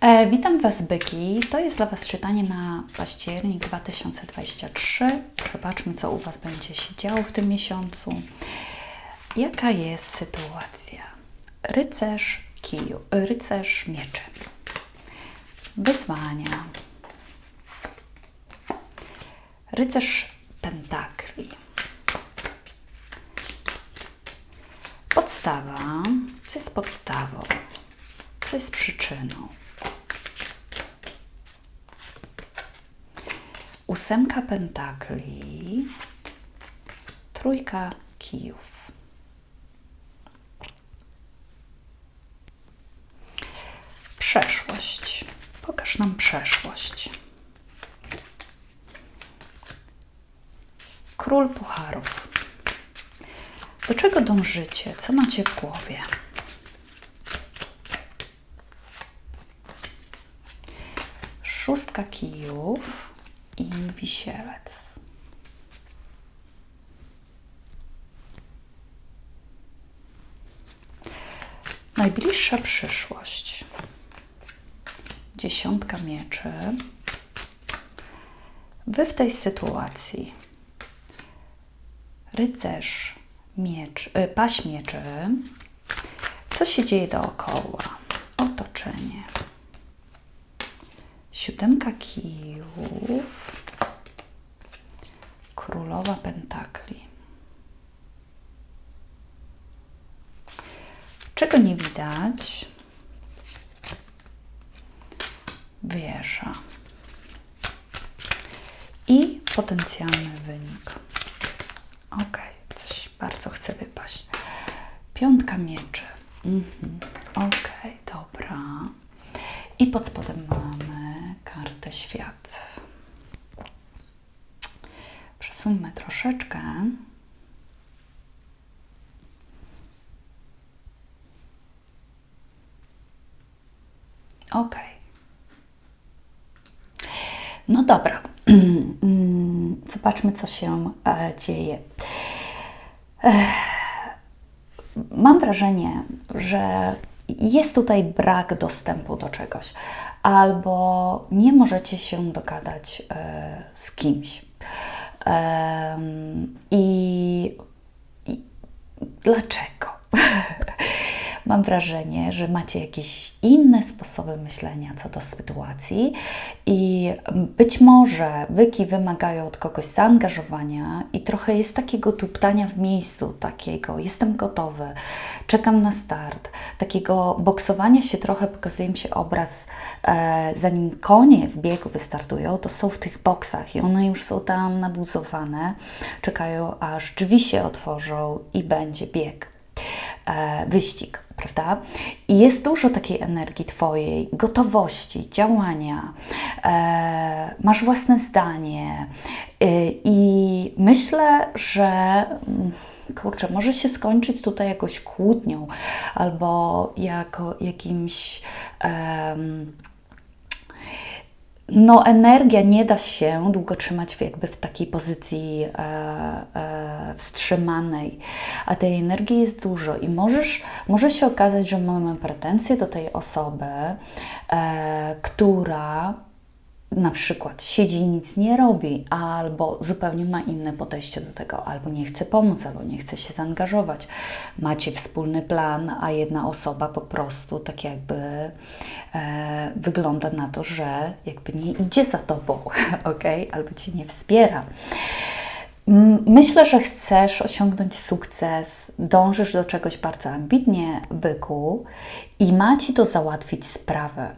E, witam Was, byki. To jest dla Was czytanie na październik 2023. Zobaczmy, co u Was będzie się działo w tym miesiącu. Jaka jest sytuacja? Rycerz kiju, rycerz mieczy. Wyzwania. Rycerz pentakli. Podstawa. Co jest podstawą? Co jest przyczyną? Ósemka pentakli, trójka kijów. Przeszłość. Pokaż nam przeszłość. Król pucharów. Do czego dążycie? Co macie w głowie? Szóstka kijów i wisielec. Najbliższa przyszłość. Dziesiątka mieczy. Wy w tej sytuacji rycerz, miecz, y, paś mieczy. Co się dzieje dookoła? Otoczenie. Siódemka kijów. Królowa pentakli. Czego nie widać? Wieża. I potencjalny wynik. Ok, coś bardzo chce wypaść. Piątka mieczy. Mhm. Ok, dobra. I pod spodem mamy kartę świat. Przesuńmy troszeczkę. Ok. No dobra. Zobaczmy, co się e, dzieje. Mam wrażenie, że jest tutaj brak dostępu do czegoś, albo nie możecie się dogadać e, z kimś. I, i dlaczego? Mam wrażenie, że macie jakieś inne sposoby myślenia co do sytuacji i być może byki wymagają od kogoś zaangażowania i trochę jest takiego tuptania w miejscu, takiego jestem gotowy, czekam na start, takiego boksowania się trochę, pokazuje mi się obraz, e, zanim konie w biegu wystartują, to są w tych boksach i one już są tam nabuzowane, czekają aż drzwi się otworzą i będzie bieg. E, wyścig, prawda? I jest dużo takiej energii Twojej, gotowości, działania, e, masz własne zdanie e, i myślę, że mm, kurczę, może się skończyć tutaj jakoś kłótnią albo jako jakimś no, energia nie da się długo trzymać w, jakby w takiej pozycji e, e, wstrzymanej, a tej energii jest dużo. I możesz, może się okazać, że mamy pretensje do tej osoby, e, która na przykład siedzi i nic nie robi, albo zupełnie ma inne podejście do tego, albo nie chce pomóc, albo nie chce się zaangażować. Macie wspólny plan, a jedna osoba po prostu tak jakby e, wygląda na to, że jakby nie idzie za tobą, ok? Albo cię nie wspiera. Myślę, że chcesz osiągnąć sukces, dążysz do czegoś bardzo ambitnie, byku, i ma ci to załatwić sprawę.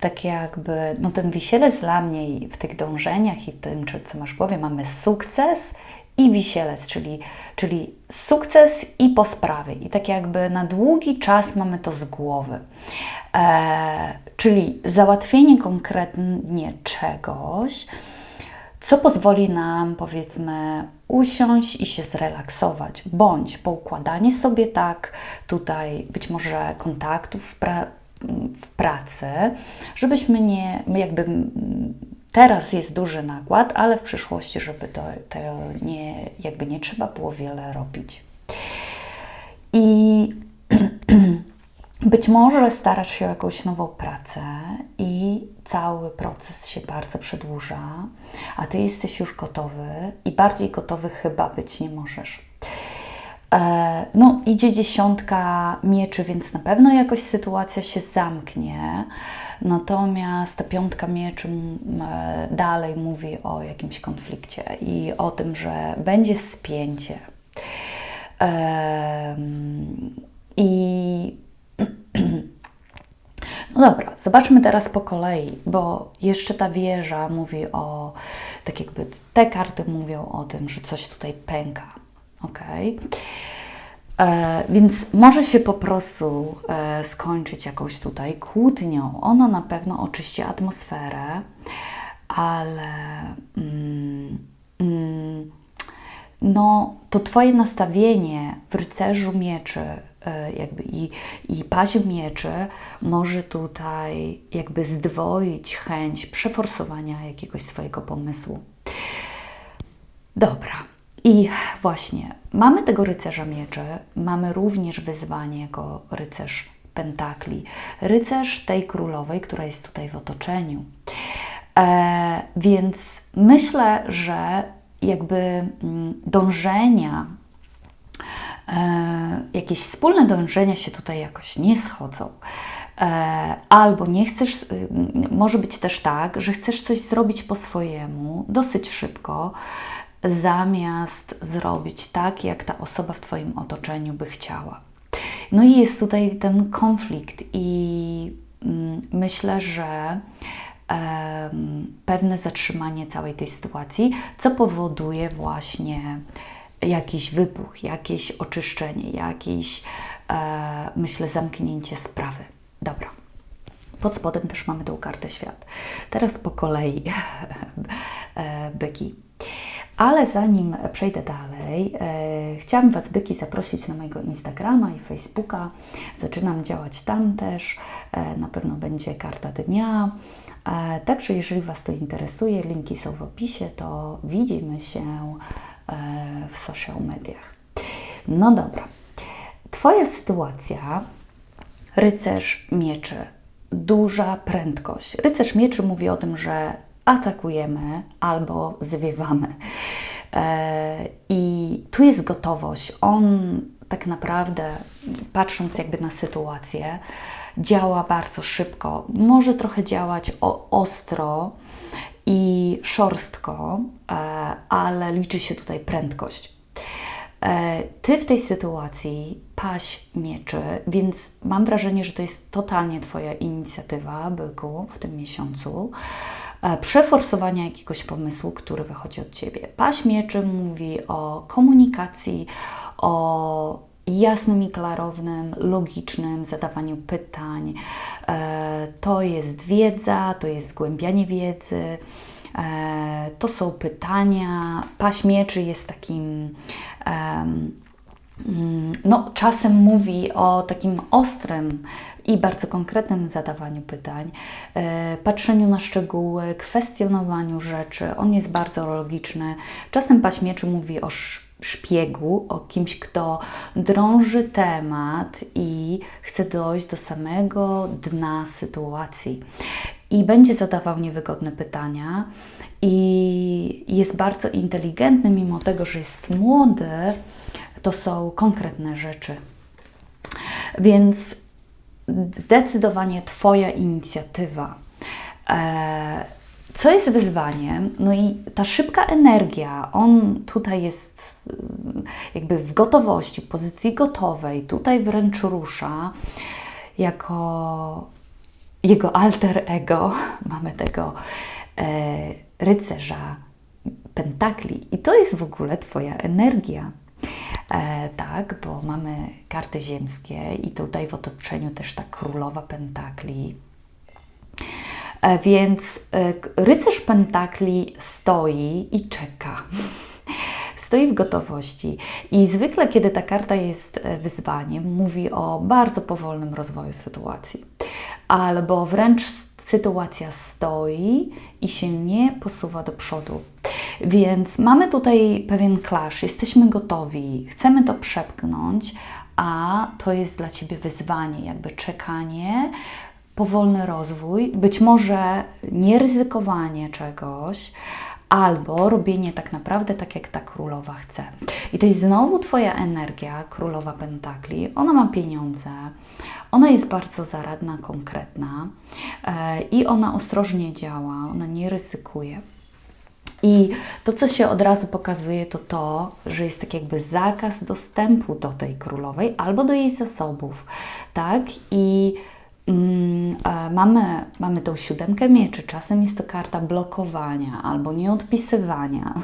Tak jakby, no ten wisielec dla mnie w tych dążeniach i w tym, co masz w głowie, mamy sukces i wisielec, czyli, czyli sukces i po sprawie. I tak jakby na długi czas mamy to z głowy. E, czyli załatwienie konkretnie czegoś, co pozwoli nam, powiedzmy, usiąść i się zrelaksować, bądź poukładanie sobie tak tutaj być może kontaktów w, pra w pracy, żebyśmy nie, jakby teraz jest duży nakład, ale w przyszłości, żeby to, to nie, jakby nie trzeba było wiele robić. I być może starasz się o jakąś nową pracę i cały proces się bardzo przedłuża, a ty jesteś już gotowy i bardziej gotowy chyba być nie możesz. E, no, idzie dziesiątka mieczy, więc na pewno jakoś sytuacja się zamknie. Natomiast ta piątka mieczy e, dalej mówi o jakimś konflikcie i o tym, że będzie spięcie. I no dobra, zobaczmy teraz po kolei, bo jeszcze ta wieża mówi o, tak jakby te karty mówią o tym, że coś tutaj pęka. Ok? E, więc może się po prostu e, skończyć jakąś tutaj kłótnią. Ona na pewno oczyści atmosferę, ale mm, mm, no, to Twoje nastawienie w rycerzu mieczy jakby i, i pazie mieczy może tutaj jakby zdwoić chęć przeforsowania jakiegoś swojego pomysłu. Dobra. I właśnie, mamy tego rycerza mieczy, mamy również wyzwanie jako rycerz pentakli, rycerz tej królowej, która jest tutaj w otoczeniu. E, więc myślę, że jakby mm, dążenia, e, jakieś wspólne dążenia się tutaj jakoś nie schodzą. E, albo nie chcesz, y, może być też tak, że chcesz coś zrobić po swojemu, dosyć szybko, zamiast zrobić tak, jak ta osoba w Twoim otoczeniu by chciała. No i jest tutaj ten konflikt, i mm, myślę, że pewne zatrzymanie całej tej sytuacji, co powoduje właśnie jakiś wybuch, jakieś oczyszczenie, jakieś, e, myślę, zamknięcie sprawy. Dobra. Pod spodem też mamy tą kartę świat. Teraz po kolei e, byki. Ale zanim przejdę dalej, e, chciałam Was, byki, zaprosić na mojego Instagrama i Facebooka. Zaczynam działać tam też. E, na pewno będzie karta dnia. E, także, jeżeli Was to interesuje, linki są w opisie, to widzimy się w social mediach. No dobra. Twoja sytuacja, rycerz mieczy, duża prędkość. Rycerz mieczy mówi o tym, że atakujemy albo zwiewamy. E, I tu jest gotowość. On tak naprawdę, patrząc jakby na sytuację, działa bardzo szybko. Może trochę działać ostro i szorstko, e, ale liczy się tutaj prędkość. E, ty w tej sytuacji paś mieczy, więc mam wrażenie, że to jest totalnie Twoja inicjatywa, byku, w tym miesiącu. E, przeforsowania jakiegoś pomysłu, który wychodzi od Ciebie. Paś mieczy mówi o komunikacji, o jasnym i klarownym, logicznym zadawaniu pytań. E, to jest wiedza, to jest zgłębianie wiedzy, e, to są pytania. Paś mieczy jest takim. No, czasem mówi o takim ostrym i bardzo konkretnym zadawaniu pytań, e, patrzeniu na szczegóły, kwestionowaniu rzeczy. On jest bardzo logiczny. Czasem paśmieczy mówi o szpiegu, o kimś, kto drąży temat i chce dojść do samego dna sytuacji. I będzie zadawał niewygodne pytania, i jest bardzo inteligentny, mimo tego, że jest młody, to są konkretne rzeczy. Więc zdecydowanie Twoja inicjatywa. E, co jest wyzwaniem? No i ta szybka energia, on tutaj jest jakby w gotowości, w pozycji gotowej, tutaj wręcz rusza jako jego alter ego. Mamy tego e, rycerza pentakli i to jest w ogóle Twoja energia. E, tak, bo mamy karty ziemskie i tutaj w otoczeniu też ta królowa pentakli. E, więc e, rycerz pentakli stoi i czeka. Stoi w gotowości i zwykle, kiedy ta karta jest e, wyzwaniem, mówi o bardzo powolnym rozwoju sytuacji, albo wręcz sytuacja stoi i się nie posuwa do przodu. Więc mamy tutaj pewien clash, jesteśmy gotowi, chcemy to przepchnąć, a to jest dla Ciebie wyzwanie, jakby czekanie, powolny rozwój, być może nieryzykowanie czegoś, albo robienie tak naprawdę tak, jak ta królowa chce. I to jest znowu Twoja energia, królowa pentakli. Ona ma pieniądze, ona jest bardzo zaradna, konkretna e, i ona ostrożnie działa, ona nie ryzykuje. I to, co się od razu pokazuje, to to, że jest tak jakby zakaz dostępu do tej królowej albo do jej zasobów, tak? I mamy, mamy tą siódemkę mieczy, czasem jest to karta blokowania albo nieodpisywania.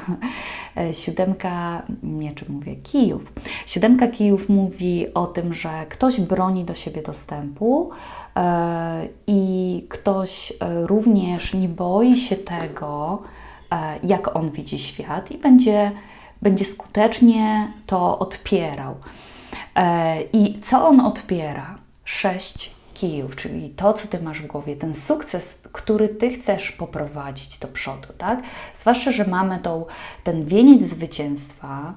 E, siódemka mieczy, mówię, kijów. Siódemka kijów mówi o tym, że ktoś broni do siebie dostępu e, i ktoś e, również nie boi się tego, jak on widzi świat i będzie, będzie skutecznie to odpierał. I co on odpiera? Sześć kijów, czyli to, co ty masz w głowie, ten sukces, który ty chcesz poprowadzić do przodu, tak? Zwłaszcza, że mamy tą, ten wieniec zwycięstwa,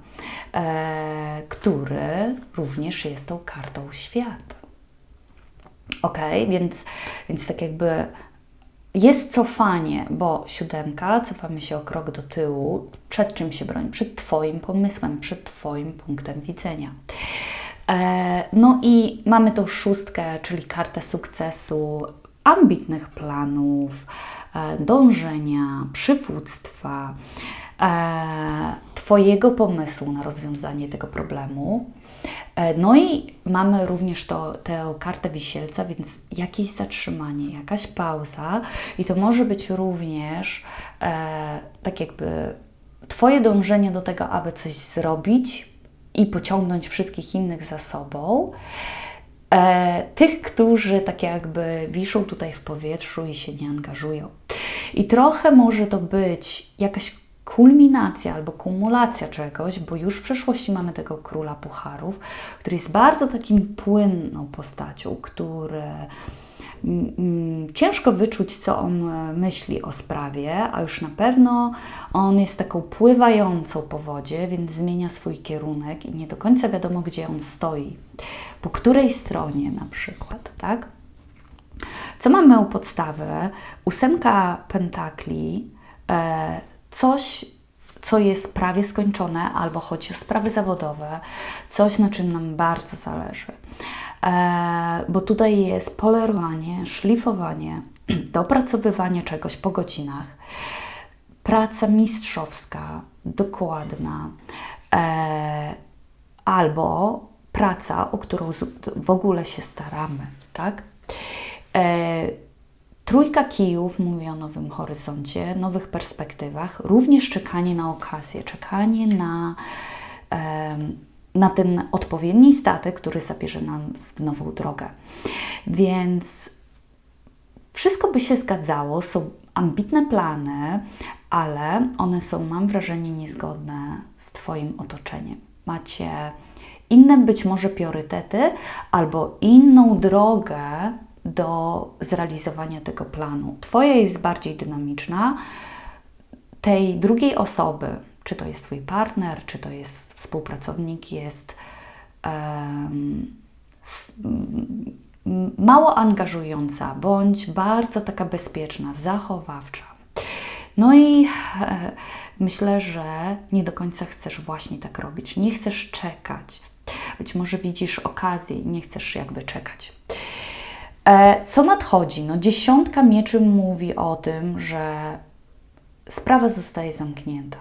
e, który również jest tą kartą świata. Ok, więc, więc tak jakby jest cofanie, bo siódemka, cofamy się o krok do tyłu, przed czym się broni? Przed Twoim pomysłem, przed Twoim punktem widzenia. E, no i mamy tą szóstkę, czyli kartę sukcesu, ambitnych planów, e, dążenia, przywództwa, e, Twojego pomysłu na rozwiązanie tego problemu. No i mamy również to, tę kartę wisielca, więc jakieś zatrzymanie, jakaś pauza i to może być również tak jakby Twoje dążenie do tego, aby coś zrobić i pociągnąć wszystkich innych za sobą. E, tych, którzy tak jakby wiszą tutaj w powietrzu i się nie angażują. I trochę może to być jakaś kulminacja albo kumulacja czegoś, bo już w przeszłości mamy tego króla pucharów, który jest bardzo takim płynną postacią, który ciężko wyczuć, co on e, myśli o sprawie, a już na pewno on jest taką pływającą po wodzie, więc zmienia swój kierunek i nie do końca wiadomo, gdzie on stoi. Po której stronie na przykład, tak? Co mamy u podstawy? Ósemka pentakli e, coś, co jest prawie skończone, albo chodzi o sprawy zawodowe, coś, na czym nam bardzo zależy. E, bo tutaj jest polerowanie, szlifowanie, dopracowywanie czegoś po godzinach, praca mistrzowska, dokładna, e, albo praca, o którą w ogóle się staramy, tak? E, Trójka kijów mówi o nowym horyzoncie, nowych perspektywach, również czekanie na okazję, czekanie na, na ten odpowiedni statek, który zabierze nam w nową drogę. Więc wszystko by się zgadzało, są ambitne plany, ale one są, mam wrażenie, niezgodne z Twoim otoczeniem. Macie inne być może priorytety albo inną drogę do zrealizowania tego planu. Twoja jest bardziej dynamiczna, tej drugiej osoby, czy to jest Twój partner, czy to jest współpracownik, jest mało angażująca, bądź bardzo taka bezpieczna, zachowawcza. No i e, myślę, że nie do końca chcesz właśnie tak robić. Nie chcesz czekać. Być może widzisz okazję i nie chcesz jakby czekać. E, co nadchodzi? No, dziesiątka mieczy mówi o tym, że sprawa zostaje zamknięta.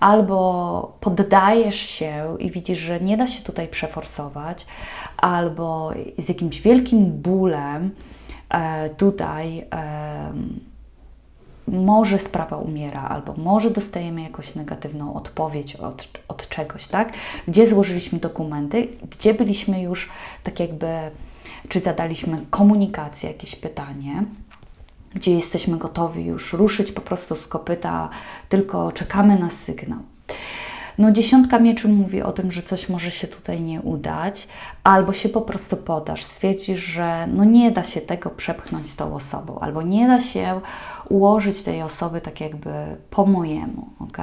Albo poddajesz się i widzisz, że nie da się tutaj przeforsować, albo z jakimś wielkim bólem e, tutaj e, może sprawa umiera, albo może dostajemy jakąś negatywną odpowiedź od, od czegoś, tak? Gdzie złożyliśmy dokumenty, gdzie byliśmy już tak jakby czy zadaliśmy komunikację, jakieś pytanie, gdzie jesteśmy gotowi już ruszyć po prostu z kopyta, tylko czekamy na sygnał. No, dziesiątka mieczy mówi o tym, że coś może się tutaj nie udać, albo się po prostu podasz, stwierdzisz, że no nie da się tego przepchnąć z tą osobą, albo nie da się ułożyć tej osoby tak jakby po mojemu, ok?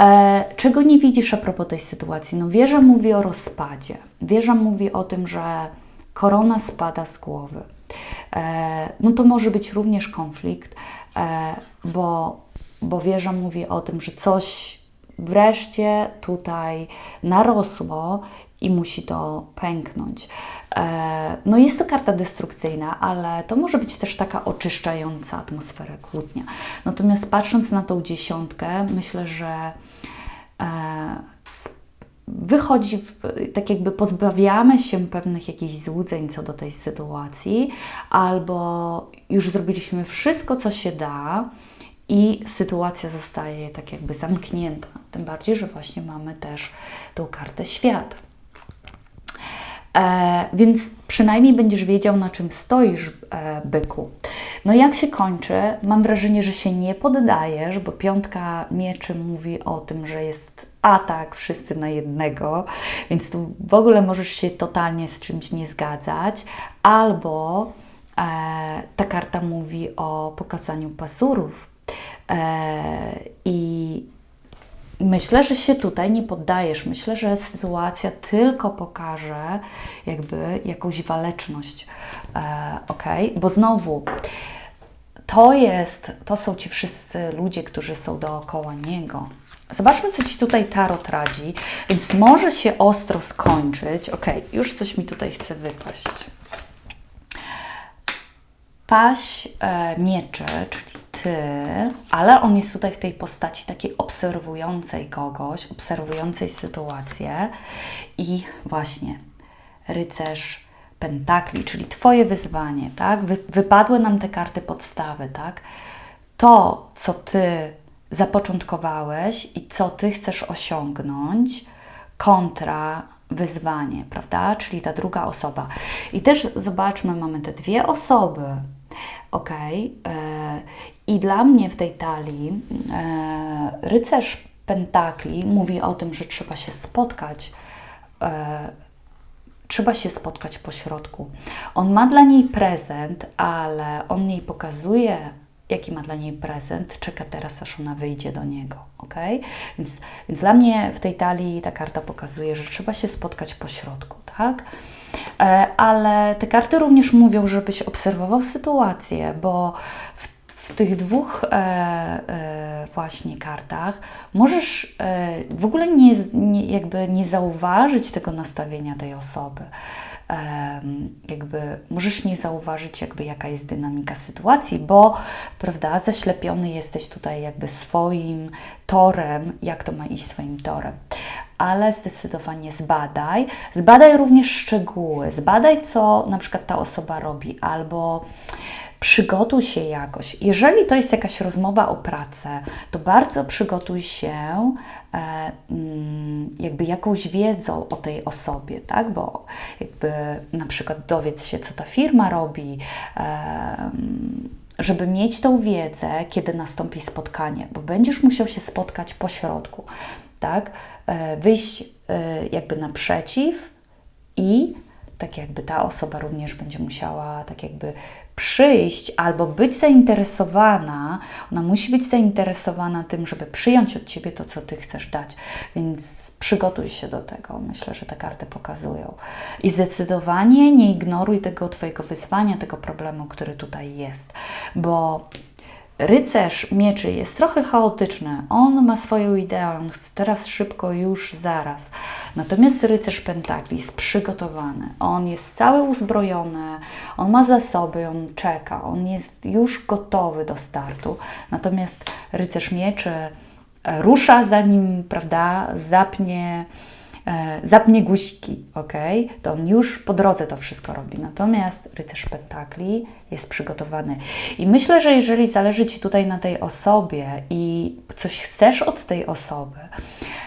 E, czego nie widzisz a propos tej sytuacji? No wieża mówi o rozpadzie. Wieża mówi o tym, że korona spada z głowy. E, no to może być również konflikt, e, bo, bo wieża mówi o tym, że coś wreszcie tutaj narosło i musi to pęknąć. E, no jest to karta destrukcyjna, ale to może być też taka oczyszczająca atmosferę kłótnia. Natomiast patrząc na tą dziesiątkę, myślę, że wychodzi, w, tak jakby pozbawiamy się pewnych jakichś złudzeń co do tej sytuacji, albo już zrobiliśmy wszystko, co się da, i sytuacja zostaje tak jakby zamknięta. Tym bardziej, że właśnie mamy też tą kartę świata. E, więc przynajmniej będziesz wiedział, na czym stoisz, e, byku. No jak się kończy? Mam wrażenie, że się nie poddajesz, bo piątka mieczy mówi o tym, że jest atak wszyscy na jednego, więc tu w ogóle możesz się totalnie z czymś nie zgadzać, albo e, ta karta mówi o pokazaniu pazurów. E, I Myślę, że się tutaj nie poddajesz. Myślę, że sytuacja tylko pokaże jakby jakąś waleczność. E, ok? Bo znowu to jest, to są ci wszyscy ludzie, którzy są dookoła niego. Zobaczmy, co Ci tutaj Tarot radzi. Więc może się ostro skończyć. Ok, już coś mi tutaj chce wypaść. Paść e, miecze, czyli ty, ale on jest tutaj w tej postaci takiej obserwującej kogoś, obserwującej sytuację i właśnie rycerz pentakli, czyli Twoje wyzwanie, tak? Wy, wypadły nam te karty podstawy, tak? To, co Ty zapoczątkowałeś i co Ty chcesz osiągnąć, kontra wyzwanie, prawda? Czyli ta druga osoba. I też zobaczmy, mamy te dwie osoby, ok? E, I dla mnie w tej talii e, rycerz pentakli mówi o tym, że trzeba się spotkać. E, trzeba się spotkać po środku. On ma dla niej prezent, ale on jej pokazuje, jaki ma dla niej prezent, czeka teraz, aż ona wyjdzie do niego, ok? Więc, więc dla mnie w tej talii ta karta pokazuje, że trzeba się spotkać po środku, tak? E, ale te karty również mówią, żebyś obserwował sytuację, bo w, w tych dwóch e, e, właśnie kartach możesz e, w ogóle nie, nie, jakby nie zauważyć tego nastawienia tej osoby jakby możesz nie zauważyć, jakby jaka jest dynamika sytuacji, bo prawda, zaślepiony jesteś tutaj jakby swoim torem, jak to ma iść swoim torem. Ale zdecydowanie zbadaj. Zbadaj również szczegóły. Zbadaj, co na przykład ta osoba robi, albo przygotuj się jakoś. Jeżeli to jest jakaś rozmowa o pracę, to bardzo przygotuj się e, mm, jakby jakąś wiedzą o tej osobie, tak? Bo jakby na przykład dowiedz się, co ta firma robi, żeby mieć tą wiedzę, kiedy nastąpi spotkanie, bo będziesz musiał się spotkać po środku, tak? E, wyjść e, jakby naprzeciw i tak jakby ta osoba również będzie musiała tak jakby przyjść albo być zainteresowana, ona musi być zainteresowana tym, żeby przyjąć od Ciebie to, co Ty chcesz dać. Więc przygotuj się do tego. Myślę, że te karty pokazują. I zdecydowanie nie ignoruj tego Twojego wyzwania, tego problemu, który tutaj jest, bo rycerz mieczy jest trochę chaotyczny. On ma swoją ideę, on chce teraz szybko, już zaraz. Natomiast rycerz pentakli jest przygotowany. On jest cały uzbrojony, on ma zasoby, on czeka, on jest już gotowy do startu. Natomiast rycerz mieczy rusza zanim, prawda, zapnie zapnie guźki, ok? To on już po drodze to wszystko robi. Natomiast rycerz pentakli jest przygotowany. I myślę, że jeżeli zależy Ci tutaj na tej osobie i coś chcesz od tej osoby,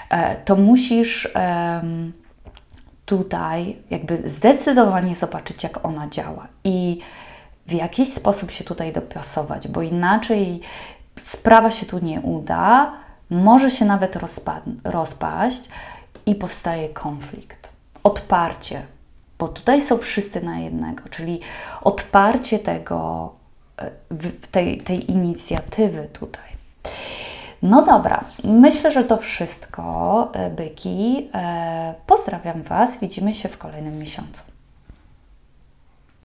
e, to musisz tutaj jakby zdecydowanie zobaczyć, jak ona działa i w jakiś sposób się tutaj dopasować, bo inaczej sprawa się tu nie uda, może się nawet rozpaść i powstaje konflikt. Odparcie, bo tutaj są wszyscy na jednego, czyli odparcie tego, e, tej, tej inicjatywy tutaj. No dobra, myślę, że to wszystko, e, byki. E, Pozdrawiam Was, widzimy się w kolejnym miesiącu.